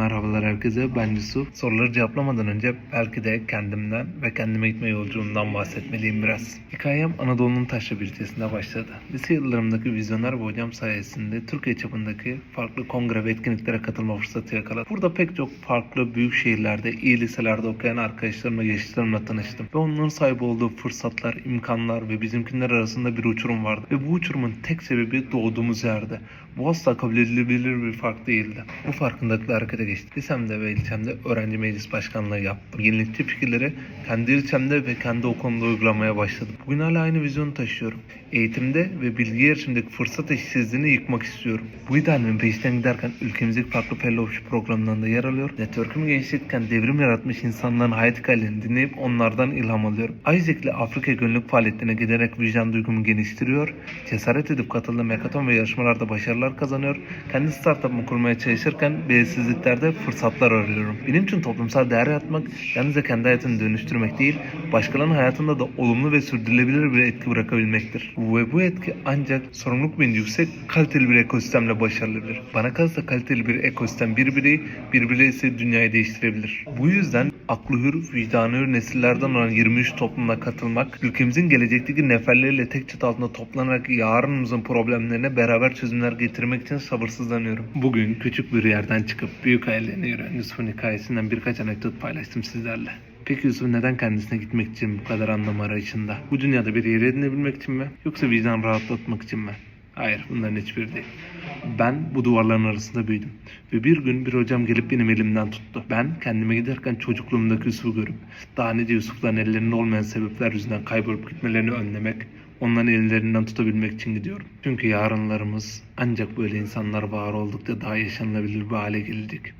merhabalar herkese. Ben Yusuf. Soruları cevaplamadan önce belki de kendimden ve kendime gitme yolculuğumdan bahsetmeliyim biraz. Hikayem Anadolu'nun taşra ilçesinde başladı. Lise yıllarımdaki vizyoner bir hocam sayesinde Türkiye çapındaki farklı kongre ve etkinliklere katılma fırsatı yakaladım. Burada pek çok farklı büyük şehirlerde, iyi liselerde okuyan arkadaşlarımla, gençlerimle tanıştım. Ve onların sahip olduğu fırsatlar, imkanlar ve bizimkiler arasında bir uçurum vardı. Ve bu uçurumun tek sebebi doğduğumuz yerde. Bu asla kabul edilebilir bir fark değildi. Bu farkındalıkla harekete Lisemde ve ilçemde öğrenci meclis başkanlığı yaptım. Yenilikçi fikirleri kendi ilçemde ve kendi okulumda uygulamaya başladım. Bugün hala aynı vizyonu taşıyorum. Eğitimde ve bilgi erişimdeki fırsat eşitsizliğini yıkmak istiyorum. Bu idealimin peşinden giderken ülkemizdeki farklı fellowship programlarında yer alıyor. Network'ümü genişletirken devrim yaratmış insanların hayat hikayelerini dinleyip onlardan ilham alıyorum. Isaac'le Afrika gönüllülük faaliyetlerine giderek vicdan duygumu geliştiriyor. Cesaret edip katıldığım hackathon ve yarışmalarda başarılar kazanıyor. Kendi startup'ımı kurmaya çalışırken belirsizliklerde fırsatlar arıyorum. Benim için toplumsal değer yaratmak yalnızca kendi hayatını dönüştürmek değil, başkalarının hayatında da olumlu ve sürdürülebilir bir etki bırakabilmektir. Ve bu etki ancak sorumluluk bilinci yüksek, kaliteli bir ekosistemle başarılıdır. Bana kalırsa kaliteli bir ekosistem bir bireyi, bir birey ise dünyayı değiştirebilir. Bu yüzden aklı hür, vicdanı hür nesillerden olan 23 toplumuna katılmak, ülkemizin gelecekteki neferleriyle tek çatı altında toplanarak yarınımızın problemlerine beraber çözümler getirmek için sabırsızlanıyorum. Bugün küçük bir yerden çıkıp büyük hayallerine yürüyen Yusuf'un hikayesinden birkaç anekdot paylaştım sizlerle. Peki Yusuf neden kendisine gitmek için bu kadar anlam arayışında? Bu dünyada bir yer edinebilmek için mi? Yoksa vicdan rahatlatmak için mi? Hayır bunların hiçbiri değil. Ben bu duvarların arasında büyüdüm. Ve bir gün bir hocam gelip benim elimden tuttu. Ben kendime giderken çocukluğumdaki Yusuf'u görüp daha nice Yusuf'ların ellerinde olmayan sebepler yüzünden kaybolup gitmelerini önlemek, onların ellerinden tutabilmek için gidiyorum. Çünkü yarınlarımız ancak böyle insanlar var oldukça daha yaşanılabilir bir hale gelecek.